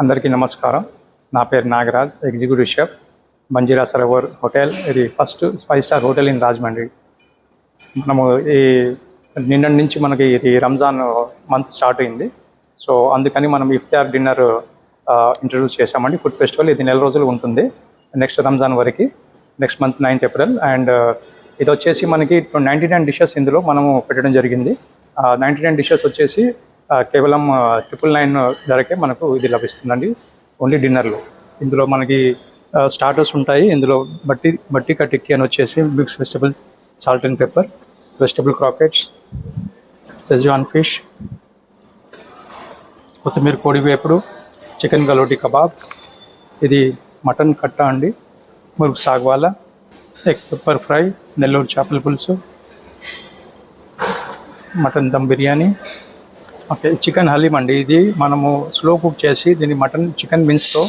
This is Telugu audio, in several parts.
అందరికీ నమస్కారం. నా పేరు Nagaraj executive chef Manjeera Sarovar hotel. ఇది first five star hotel in Rajahmundry. మనము ఈ నిన్న నుంచి మనకి ఇది రంజాన్ మంత్ స్టార్ట్ అయింది. సో అందుకని మనం ఇఫ్తార్ డిన్నర్ ఇంట్రడ్యూస్ చేశామండి. ఫుడ్ ఫెస్టివల్ ఇది నెల రోజులు ఉంటుంది. నెక్స్ట్ రంజాన్ వరకు next month ninth April. And ఇది వచ్చేసి మనకి నైంటీ నైన్ డిషెస్ ఇందులో మనము పెట్టడం జరిగింది. నైంటీ నైన్ డిషెస్ వచ్చేసి కేవలం ట్రిపుల్ నైన్ ధరకే మనకు ఇది లభిస్తుందండి. ఓన్లీ డిన్నర్లో ఇందులో మనకి స్టార్టర్స్ ఉంటాయి. ఇందులో బట్టి బట్టి కటిక్కి అని వచ్చేసి mix vegetable salt and pepper vegetable croquettes Szechuan fish కొత్తిమీర కోడి వేపుడు చికెన్ గలోటి కబాబ్ ఇది మటన్ కట్ట అండి. Murgh saagwala egg pepper fry Nellore చేపల పులుసు mutton dum biryani okay chicken haleem అండి. ఇది మనము స్లో కుక్ చేసి దీన్ని మటన్ చికెన్ మిన్స్తో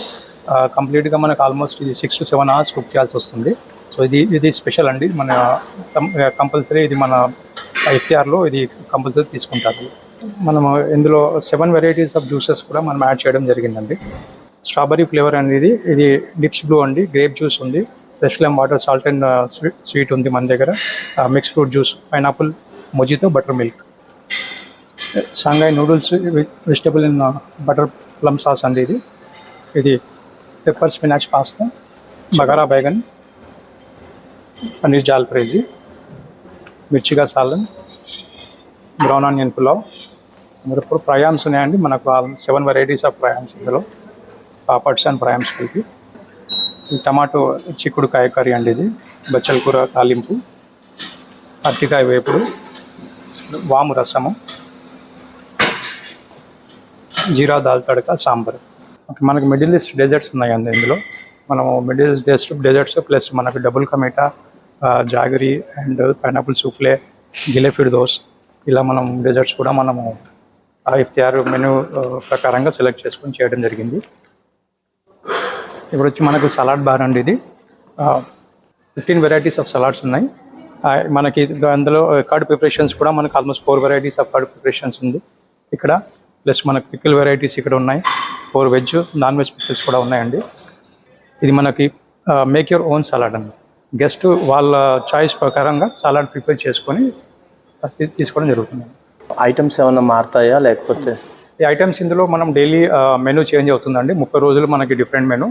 కంప్లీట్గా మనకు ఆల్మోస్ట్ ఇది six to seven hours cook చేయాల్సి వస్తుంది. సో ఇది ఇది స్పెషల్ అండి. మన కంపల్సరీ ఇది మన ఎఫ్టీఆర్లో ఇది కంపల్సరీ తీసుకుంటారు. మనము ఇందులో సెవెన్ వెరైటీస్ ఆఫ్ జ్యూసెస్ కూడా మనం యాడ్ చేయడం జరిగిందండి. స్ట్రాబెరీ ఫ్లేవర్ అనేది ఇది డిప్స్ బ్లూ అండి. గ్రేప్ జ్యూస్ ఉంది. Fresh lime water salt and sweet ఉంది మన దగ్గర. Mix fruit juice pineapple mojito buttermilk. Shanghai noodles vegetable in butter plum sauce అండి ఇది. ఇది pepper spinach pasta bagara baingan paneer jalfrezi మిర్చిగా salan brown onion pulao. మరి ఇప్పుడు ప్రయామ్స్ ఉన్నాయండి. మనకు సెవెన్ వెరైటీస్ ఆఫ్ ప్రయామ్స్ ఇందులో. పాపడ్స్ అండ్ ప్రయామ్స్ కలిపి. టమాటో టమాటో చిక్కుడుకాయ కర్రీ అండి ఇది. బచ్చల కూర తాలింపు అరటికాయ వేపుడు వాము రసము. జీరా దాల్ తడక సాంబార్. ఓకే మనకి మిడిల్ ఈస్ట్ డెజర్ట్స్ అండి ఇందులో. మనము మిడిల్ ఈస్ట్ డెస్ట్ డెజర్ట్స్ ప్లస్ మనకు double ka meetha jaggery and pineapple souffle గిలెఫిడ్ దోస్. ఇలా మనం డెజర్ట్స్ కూడా మనము ఇఫ్తియార్ మెనూ ప్రకారంగా సెలెక్ట్ చేసుకొని చేయడం జరిగింది. ఇప్పుడు వచ్చి మనకు సలాడ్ బార్ అండి ఇది. ఫిఫ్టీన్ వెరైటీస్ ఆఫ్ సలాడ్స్ ఉన్నాయి. మనకి ఇది- అందులో కర్డ్ ప్రిపరేషన్స్ కూడా మనకు almost four varieties of curd preparations ఉంది. ఇక్కడ ప్లస్ మనకు పికిల్ వెరైటీస్ ఇక్కడ ఉన్నాయి. Four veg non veg pickles కూడా ఉన్నాయండి. ఇది మనకి మేక్ యువర్ ఓన్ సలాడ్ అండి. గెస్ట్ వాళ్ళ చాయిస్ ప్రకారంగా సలాడ్ ప్రిపేర్ చేసుకొని తీసుకోవడం జరుగుతుంది. ఐటమ్స్ ఏమైనా మారుతాయా? లేకపోతే ఈ ఐటమ్స్ ఇందులో మనం డైలీ మెనూ చేంజ్ అవుతుందండి. ముప్పై రోజులు మనకి డిఫరెంట్ మెనూ